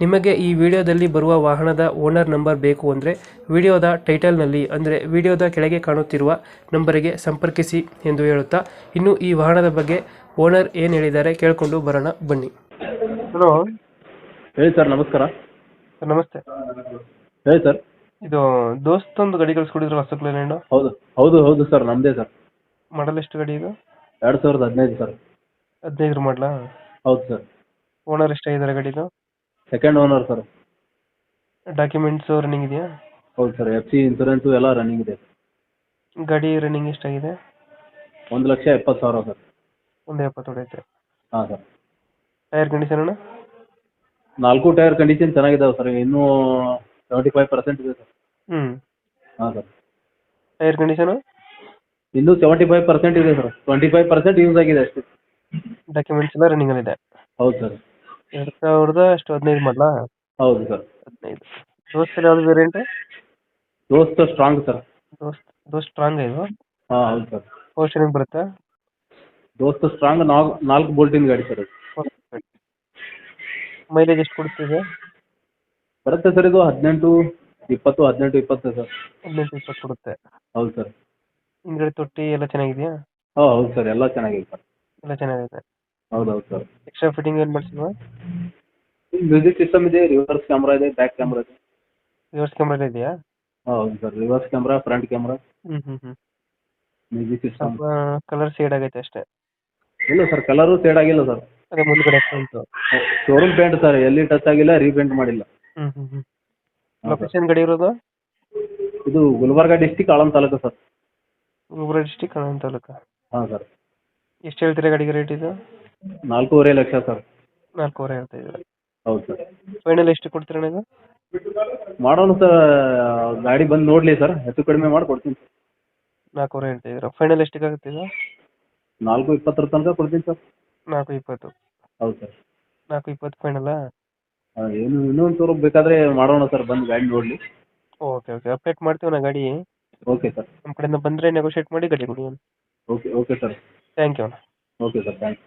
ನಿಮಗೆ ಈ ವಿಡಿಯೋದಲ್ಲಿ ಬರುವ ವಾಹನದ ಓನರ್ ನಂಬರ್ ಬೇಕು ಅಂದರೆ ವಿಡಿಯೋದ ಟೈಟಲ್ನಲ್ಲಿ ಅಂದರೆ ವಿಡಿಯೋದ ಕೆಳಗೆ ಕಾಣುತ್ತಿರುವ ನಂಬರಿಗೆ ಸಂಪರ್ಕಿಸಿ ಎಂದು ಹೇಳುತ್ತಾ ಇನ್ನು ಈ ವಾಹನದ ಬಗ್ಗೆ ಓನರ್ ಏನು ಹೇಳಿದ್ದಾರೆ ಕೇಳಿಕೊಂಡು ಬರೋಣ ಬನ್ನಿ. ಹಲೋ. ಹೇಳಿ ಸರ್ ನಮಸ್ಕಾರ. ನಮಸ್ತೆ. ಹೇಳಿ ಸರ್. ಇದು ದೋಸ್ತೊಂದು ಗಾಡಿ ಕಳಿಸ್ಕೊಡಿದ್ರು ಹೊಸಕ್ಲೇಲ್ಯಾಂಡು ಹೌದು ಹೌದು ಹೌದು ಸರ್ ನಮ್ಮದೇ ಸರ್. ಮಾಡಲ್ ಎಷ್ಟು ಗಾಡಿ ಇದು? ಎರಡು ಸಾವಿರದ ಹದಿನೈದು ಸರ್. ಹದಿನೈದು ಮಾಡಲಾ? ಹೌದು ಸರ್. ಓನರ್ ಎಷ್ಟಾಗಿದ್ದಾರೆ ಗಾಡಿದು second owner sir documents running ಇದೆಯಾ? ಹೌದು ಸರ್ ಎಫ್ ಸಿ ಇನ್ಸೂರೆನ್ಸು ಎಲ್ಲ ರನ್ನಿಂಗ್ ಇದೆ. ಗಾಡಿ ರನ್ನಿಂಗ್ ಎಷ್ಟಾಗಿದೆ? ಒಂದು ಲಕ್ಷ ಎಪ್ಪತ್ತು ಸಾವಿರ ಸರ್ ಒಂದು ಎಪ್ಪತ್ತು ಹೊಡೆಯುತ್ತೆ. ಹಾಂ ಸರ್ ಟೈರ್ ಕಂಡೀಷನ್ ಅಣ್ಣ? ನಾಲ್ಕು ಟೈರ್ ಕಂಡೀಷನ್ ಚೆನ್ನಾಗಿದ್ದಾವೆ ಸರ್ ಇನ್ನೂ ಸೆವೆಂಟಿ ಫೈವ್ ಪರ್ಸೆಂಟ್ ಇದೆ ಸರ್ ಹ್ಞೂ ಹಾಂ ಸರ್ ಟೈರ್ ಕಂಡೀಷನು ಇನ್ನೂ ಸೆವೆಂಟಿ ಫೈವ್ ಪರ್ಸೆಂಟ್ ಇದೆ sir twenty five percent use ಆಗಿದೆ ಅಷ್ಟೇ. ಡಾಕ್ಯುಮೆಂಟ್ಸ್ ಎಲ್ಲ ರನ್ನಿಂಗ್ ಇದೆ ಹೌದು ಸರ್ ಎರಡು ಸಾವಿರದ ಅಷ್ಟು ಹದಿನೈದು ಮಾಡಲಾ ಹೌದು ಸರ್. ಹದಿನೈದು. ದೋಸ್ತ್ ಯಾವ್ದು ವೇರಿಯಂಟ್ ದೋಸ್ತ ಸ್ಟ್ರಾಂಗ್ ಸರ್. ದೋಸ್ತ್ ದೋಸ್ತ್ ಸ್ಟ್ರಾಂಗ್ ಇದು? ಹಾಂ ಹೌದು ಸರ್. ಪೋಸ್ಟರಿಂಗ್ ಬರುತ್ತೆ? ದೋಸ್ತ ಸ್ಟ್ರಾಂಗ್ ನಾಲ್ಕು ನಾಲ್ಕು ಬೋಲ್ಟಿನ ಗಾಡಿ ಸರ್ ಮೈಲೇಜ್ ಎಷ್ಟು ಕೊಡ್ತಿದೆ ಬರುತ್ತೆ ಸರ್ ಇದು ಹದಿನೆಂಟು ಇಪ್ಪತ್ತು ಹದಿನೆಂಟು ಇಪ್ಪತ್ತು ಸರ್. ಹದಿನೆಂಟು ಇಪ್ಪತ್ತು ಕೊಡುತ್ತೆ. ಹೌದು ಸರ್. ಹಿಂದ್ಗಡೆ ತೊಟ್ಟಿ ಎಲ್ಲ ಚೆನ್ನಾಗಿದೆಯಾ? ಹಾಂ ಹೌದು ಸರ್ ಎಲ್ಲ ಚೆನ್ನಾಗಿದೆ ಸರ್. ಎಲ್ಲ ಚೆನ್ನಾಗಿದೆ ಹೌದು ಹೌದು ಸರ್. ಎಕ್ಸ್ಟ್ರಾ ಫಿಟ್ಟಿಂಗ್ ಏನು ಮಾಡಿಸಿಲ್ವಾ? ಮ್ಯೂಸಿಕ್ ಸಿಸ್ಟಮ್ ಇದೆ ರಿವರ್ಸ್ ಕ್ಯಾಮ್ರಾ ಇದೆ ಬ್ಯಾಕ್ ಕ್ಯಾಮ್ರಾ ಇದೆ. ರಿವರ್ಸ್ ಕ್ಯಾಮ್ರಾ ಇದೆಯಾ? ಹೌದು sir reverse camera front camera ಹ್ಞೂ ಹ್ಞೂ ಹ್ಞೂ ಮ್ಯೂಸಿಕ್ ಸಿಸ್ಟಮ್ ಸ್ವಲ್ಪ ಕಲರ್ ಶೇಡ್ ಆಗೈತೆ ಅಷ್ಟೇ. ಇಲ್ಲ ಸರ್ ಕಲರು ಸೇಡ್ ಆಗಿಲ್ಲ ಸರ್ ಅದೇ ಮುಂದ್ಗಡೆ ಶೋರೂಮ್ ಪೇಂಟ್ ಸರ್ ಎಲ್ಲಿ ಟಚ್ ಆಗಿಲ್ಲ ರೀಪೇಂಟ್ ಮಾಡಿಲ್ಲ. ಹ್ಮ್ ಹ್ಮ್ ಹ್ಞೂ ಹಾಂ ಲೊಕೇಶನ್ ಗಡಿ ಇರೋದು? ಇದು Gulbarga district Aland taluk sir Gulbarga district Aland taluk? ಹಾಂ ಸರ್ ಎಷ್ಟು ಹೇಳ್ತೀರಾ ಗಾಡಿಗೆ ರೇಟ್ ಇದು? ನಾಲ್ಕೂವರೆ ಲಕ್ಷ ಸರ್ ನಾಲ್ಕೂವರೆ ಹೇಳ್ತಾ ಇದ್ದಾರೆ. ಹೌದು ಸರ್. ಫೈನಲ್ ಎಷ್ಟು ಕೊಡ್ತೀರಾ ನೀವು ಇದು? ಮಾಡೋಣ ಸರ್ ಗಾಡಿ ಬಂದು ನೋಡಲಿ ಸರ್ ಹೆಚ್ಚು ಕಡಿಮೆ ಮಾಡಿ ಕೊಡ್ತೀನಿ ಸರ್. ನಾಲ್ಕೂವರೆ ಹೇಳ್ತಾ ಇದ್ದೀರಾ? ಫೈನಲ್ ಎಷ್ಟಕ್ಕೆ ಆಗುತ್ತೆ ಇದು? ನಾಲ್ಕು ಇಪ್ಪತ್ತರ ತನಕ ಕೊಡ್ತೀನಿ ಸರ್. ನಾಲ್ಕು ಇಪ್ಪತ್ತು. ಹೌದು ಸರ್. ನಾಲ್ಕು ಇಪ್ಪತ್ತು ಫೈನಲ್ ಏನು ಇನ್ನೊಂದು ಒಂದು ಬೇಕಾದ್ರೆ ಬೇಕಾದರೆ ಮಾಡೋಣ ಸರ್ ಬಂದು ಗಾಡಿ ನೋಡಲಿ. ಓಕೆ ಓಕೆ ಅಪ್ಡೇಟ್ ಮಾಡ್ತೀವಿ ನಾ ಗಾಡಿ? Okay sir. ನಮ್ಮ ಕಡೆಯಿಂದ ಬಂದರೆ ನೆಗೋಷಿಯೇಟ್ ಮಾಡಿ ಗಾಡಿ ಕೊಡಿ. Okay okay sir. Thank you ಅಣ್ಣ. Okay sir thanks